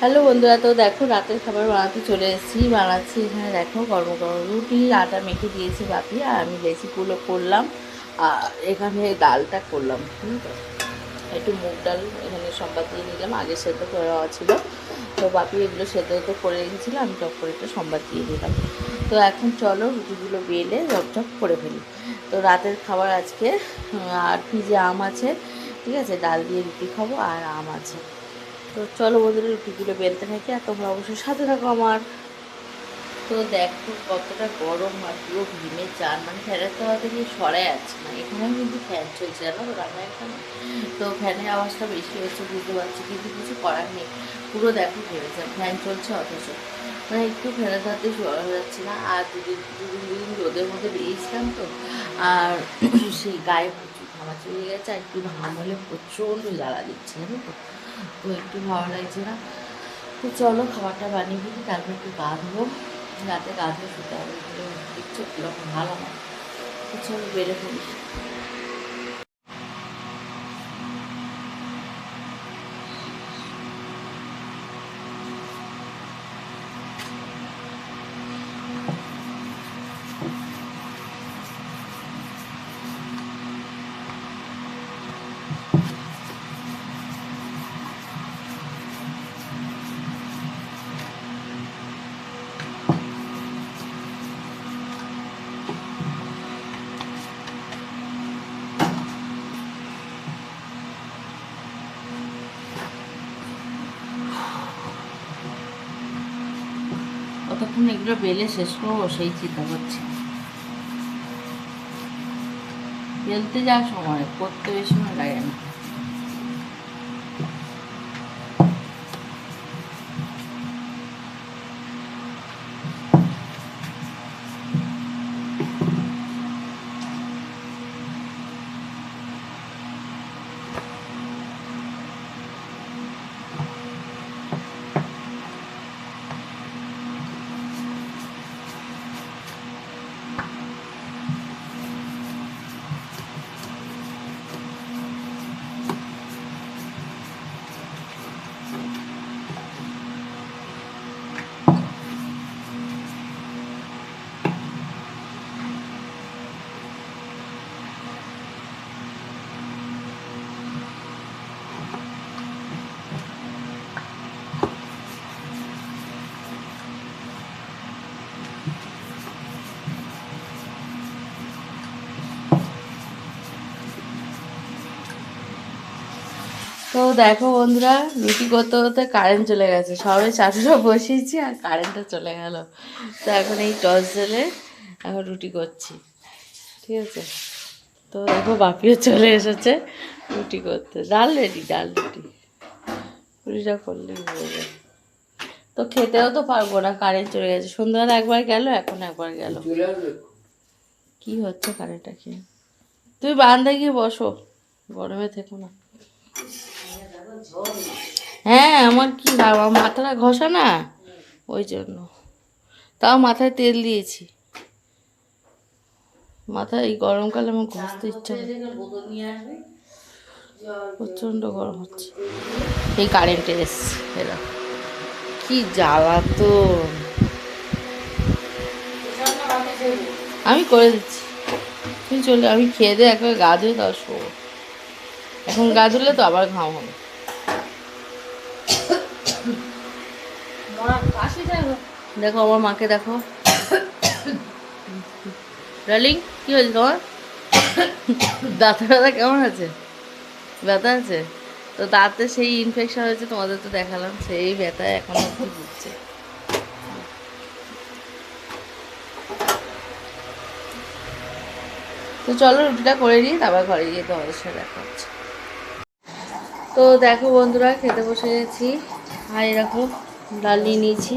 Hello বন্ধুরা, তো দেখো রাতের খাবার বানাতে চলে এসেছি। বানাচ্ছি এখানে দেখো গরম গরম রুটি, আটা মেখে দিয়েছি বাপি, আর আমি রেসিপিগুলো করলাম। আর এখানে ডালটা করলাম একটু মুগ ডাল এখানে সম্বাদ দিয়ে নিলাম, আগে সেদ্ধ করে ছিল। তো বাপি এগুলো সেদ্ধ তো করে রেখেছিলো, আমি টপ করে একটু সম্বাদ দিয়ে দিলাম। তো এখন চলো রুটিগুলো বেলে ঝপঝপ করে ফেলি। তো রাতের খাবার আজকে আর ফ্রিজে আম আছে, ঠিক আছে, ডাল দিয়ে রুটি খাব আর আম আছে। তো চলো বন্ধুরা, রুটিগুলো বেলতে থাকি আর তোমরা অবশ্যই সাথে থাকো আমার। তো দেখো কতটা গরম আর পুরো ঘিমে চান। মানে ফ্যানের তো তলা থেকে সরাই যাচ্ছে না, এখানেও কিন্তু ফ্যান চলছে, জানো তো রান্না এখানে? তো ফ্যানের আওয়াজটা বেশি হচ্ছে, বুঝতে পারছি, কিন্তু কিছু করার নেই। পুরো দেখো ঘেমেছে ফ্যান চলছে অথচ। মানে একটু ফ্যানের ধারতে শোয়া যাচ্ছে না। আর দুদিন দুদিন দুদিন রোদের মধ্যে বেরিয়েছিলাম তো, আর সেই গায়ে প্রচুর ঘামা চলে গেছে, আর একটু ঘাম হলে প্রচণ্ড জ্বালা দিচ্ছে, জানো তো? একটু ভালো লাগছে না। তো চলো খাবারটা বানিয়ে ফেলি, তারপর একটু গা ধুবো রাতে গা ধুয়ে শুতে হবে দেখছ কীরকম ভালো না তো চলো বেড়ে ফেলি কতক্ষণ এগুলো বেলে শেষ করব সেই চিন্তা করছি। বেলতে যাওয়ার সময় করতে বেশি সময় লাগে না। তো দেখো বন্ধুরা, রুটি করতে করতে কারেন্ট চলে গেছে। সবে চাটুটা বসিয়েছি আর কারেন্টটা চলে গেল। তো এখন এই টস জেলে এখন রুটি করছি। ঠিক আছে? তো দেখো বাপিও চলে এসেছে রুটি করতে। ডাল রেডি, ডাল রুটি। রুটিটা করলে হয়ে যাবে। তো খেতেও তো পারব না কারেন্ট চলে গেছে। সন্ধ্যাবেলা একবার গেল, এখন একবার গেল। কি হচ্ছে কারেন্টটা খেয়ে? তুমি বারান্দায় গিয়ে বসো। গরমে থেকো না। হ্যাঁ আমার কি আমার মাথাটা ঘষা না? ওই জন্য। তাও মাথায় তেল দিয়েছি। মাথায় এই গরমকালে আমার ঘষতে ইচ্ছা। প্রচণ্ড গরম হচ্ছে। এই কারেন্টে এসছে এরা কি জ্বালা তো আমি করে দিচ্ছি। তুমি চলে, আমি খেয়ে দিয়ে একবার গা ধুয়ে তাও শোবো। এখন গা ধুলে তো আবার ঘাম হবে। দেখো, আমার মাকে দেখো। ডার্লিং কি হয়েছে তোমার? দাঁতা ব্যথা কেমন আছে? ব্যথা আছে? তো দাঁতে সেই ইনফেকশন হয়েছে, তোমাদের তো দেখালাম, সেই ব্যথা এখন ভুগছে। তো চলো, রুটিটা করে নিই তারপর ঘরে গিয়ে তোমাদের সাথে দেখা হচ্ছে। তো দেখো বন্ধুরা, খেতে বসে গেছি। আর এরকম ডাল নিয়ে নিয়েছি।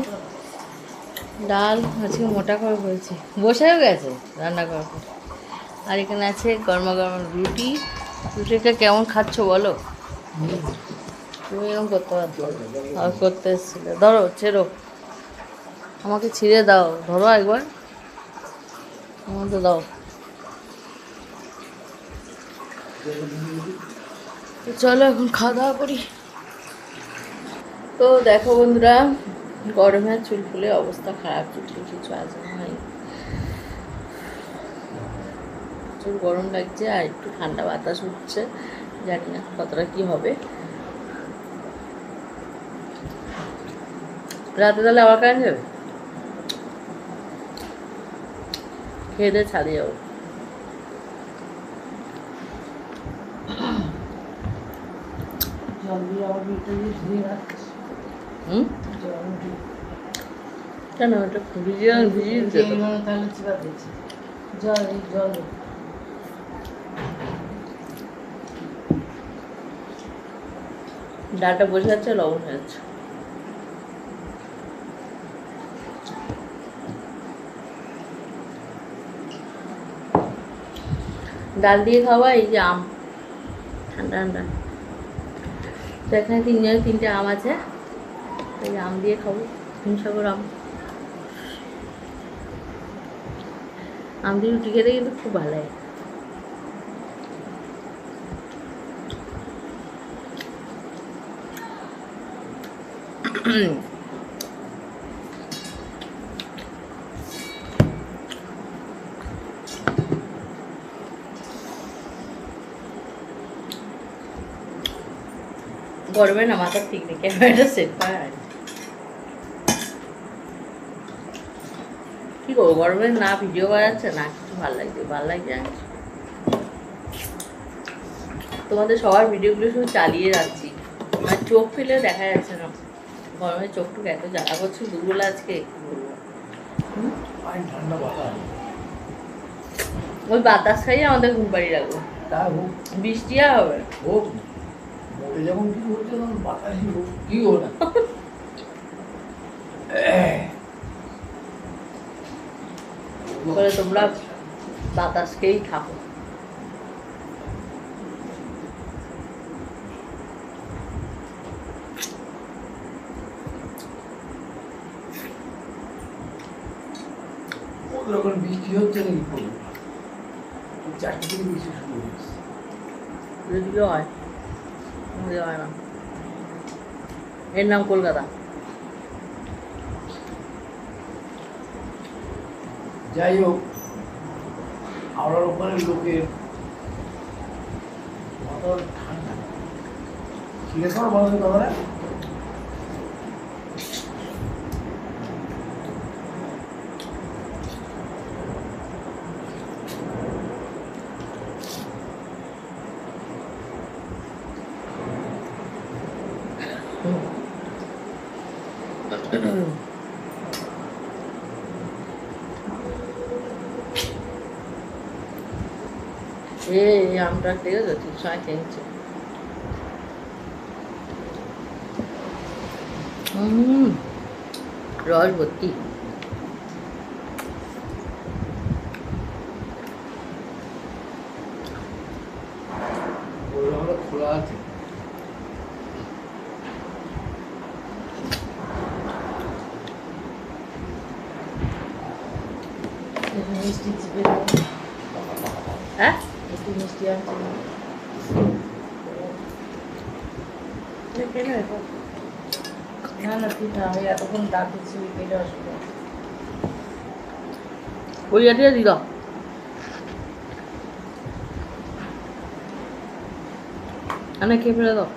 ডাল আজকে মোটা করে হয়েছে বসেও গেছে রান্না করার পর। আর এখানে আছে গরমা গরম রুটি। রুটিটা কেমন খাচ্ছ বলো? তুমি এরকম করতে পারতো। আর করতে এসেছিলে। ধরো, ছেড়ো। আমাকে ছিঁড়ে দাও। ধরো একবার। আমাকে দাও। চলো এখন খাওয়া দাওয়া করি। তো দেখো বন্ধুরা গরমে চুল ফুলে অবস্থা খারাপ চুল কিছু আছে নাই। প্রচুর গরম লাগছে আর একটু ঠান্ডা বাতাস উঠছে জানি না কতটা কি হবে। রাতে তাহলে আবার কারেন্ট যাবে? খেয়ে দিয়ে ছাড়িয়ে যাব। জল দিয়ে আবার ধুয়ে রাখিস হুম? দিয়ে কেন ওটা ভিজিয়ে ভিজিয়ে জল জল বসে যাচ্ছে, লবণ হয়ে যাচ্ছে। ডাল দিয়ে খাওয়া, এই যে আম। ঠান্ডা ঠান্ডা। তো এখানে তিনজনের তিনটে আম আছে। এই আম দিয়ে খাব, হিমসাগর আম। আম দিয়ে রুটি খেতে কিন্তু খুব ভালো লাগে। গরমে না মাথার ঠিক নেই, ক্যামেরাটা সেট করা হয়নি কি করব? গরমে না ভিডিও করা না কিছু ভালো লাগছে ভালো লাগছে তোমাদের সবার ভিডিওগুলো শুধু চালিয়ে যাচ্ছি আর চোখ ফেলেও দেখা যাচ্ছে না। গরমে চোখটুকু এত জ্বালা করছে দুগুলো আজকে কি বলব? ওই বাতাস খাইয়ে আমাদের ঘুম রাখব। তা বৃষ্টি হবে। হোক যখন কিছু হচ্ছে তখন বাতাসই হোক কি হোক না বলে তোমরা বাতাসকেই থাকো বৃষ্টি হচ্ছে নাকি করব চারটে থেকে বৃষ্টি শুরু হয়েছে হয় হয় না। এর নাম কলকাতা। যাই হোক হাওড়ার ওখানে লোকের মাথা ঠান্ডা। জিজ্ঞেস করো মানুষের কথাটা আমটা ঠিক আছে ঠিক সময় কিনছে রস ভর্তি ওগুলো হলো খোলা আছে একটু মিষ্টি চিপে দাও হ্যাঁ একটু মিষ্টি আনছে না না না ঠিক না আমি এতক্ষণ ডাক দিচ্ছি পেটে অসুবিধা ওই আটিয়া দিল আনে খেয়ে ফেলে দাও।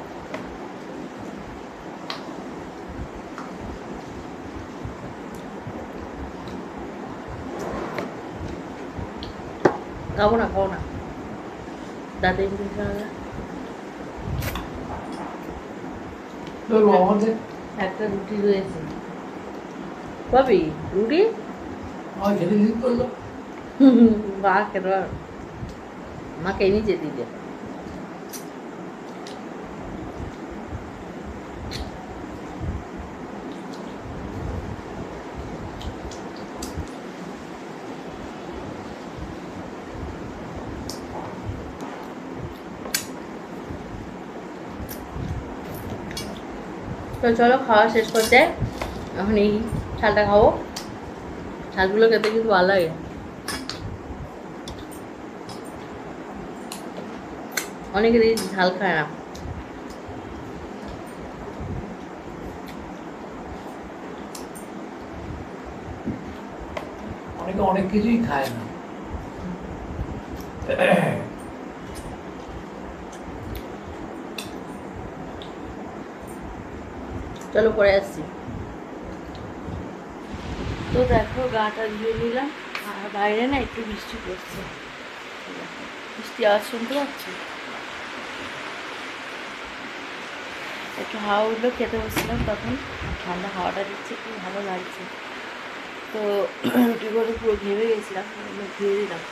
খাব না খাব না। দাঁতে ইনফেকশন হবে তোর আমাদের একটা রুটি রয়েছে। পাবি রুটি? আমার খেতে দিতে করল বা খেতে পারো মাকে নিচে দিলে। তো চলো খাওয়া শেষ করতে। এখন এই ছালটা খাব। ছালগুলো খেতে কিন্তু ভালো লাগে। অনেক দেখি ঝাল খায় না। অনেক কিছুই খায় না। চলো পরে আসছি তো দেখো, গাটা ধুয়ে নিলাম। আর বাইরে না একটু বৃষ্টি পড়ছে। বৃষ্টি আওয়াজ শুনতে পাচ্ছি? একটু হাওয়া উঠল, খেতে বসছিলাম তখন। ঠান্ডা হাওয়াটা দিচ্ছে, খুব ভালো লাগছে। তো রুটি করে পুরো ঘেমে গেছিলাম ধুয়ে দিলাম।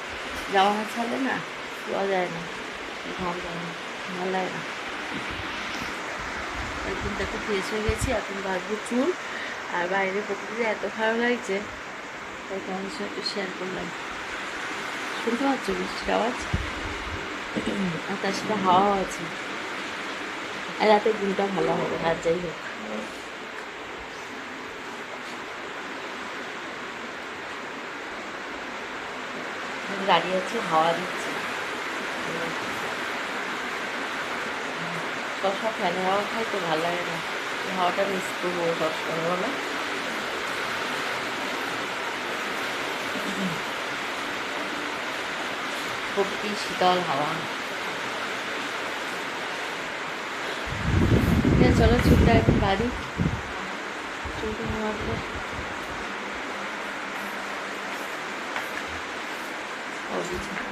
জামা ছাড়লে না, শোয়া যায় না। ঘাম যায় না ভালো লাগে না। একদিন তাকে ফ্রেশ হয়ে গেছি, এখন বাঁধবো চুল। আর বাইরে প্রকৃতিতে এত ভালো লাগছে, তাই তোমাদের একটু শেয়ার করলাম। শুনতে পাচ্ছ বৃষ্টির আওয়াজ? আর তার সাথে হাওয়াও আছে। আর রাতে ঘুমটা ভালো হবে আর যাই হোক। দাঁড়িয়ে আছি, হাওয়া দিচ্ছে। সবসময় ফ্যানের হাওয়া খাই তো ভালো লাগে না। হাওয়াটা মিস করব সবসময় বলো খুবই শীতল হাওয়া। আছে, চলো চুলটা একটু বাড়ি চুলটা আমাকে ও বুঝি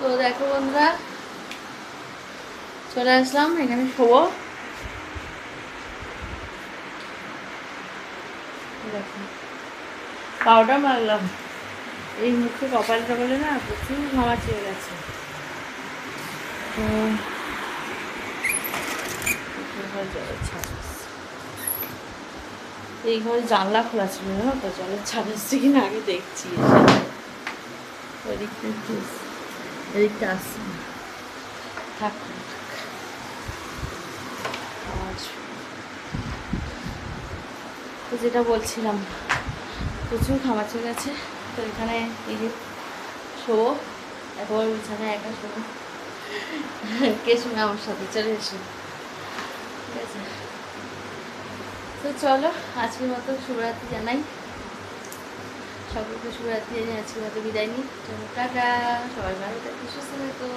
তো দেখো বন্ধুরা, চলে আসলাম, এখানে শোবো। পাউডার মারলাম। এই মুখে কপাল টপালে না প্রচুর ঘামা চেয়ে গেছে। এই ঘরে জানলা খোলা ছিল, জানো তো? জলের ছাপ এসছে কিনা আগে দেখছি। এসে। এদিকটা আসছে থাক। তো যেটা বলছিলাম, প্রচুর খামার চলে গেছে, তো এখানে এই যে শোবো একবার বিছানায় একা শোবো। কে শুনে আমার সাথে চলে এসো। ঠিক আছে। তো চলো, আজকের মতো শুভরাত্রি জানাই। সকলকে শুভরাত্রি জানিয়ে আজকের মতো বিদায় নিই। টাটা। সবাই ভালো থাকবে সুস্থ থাকো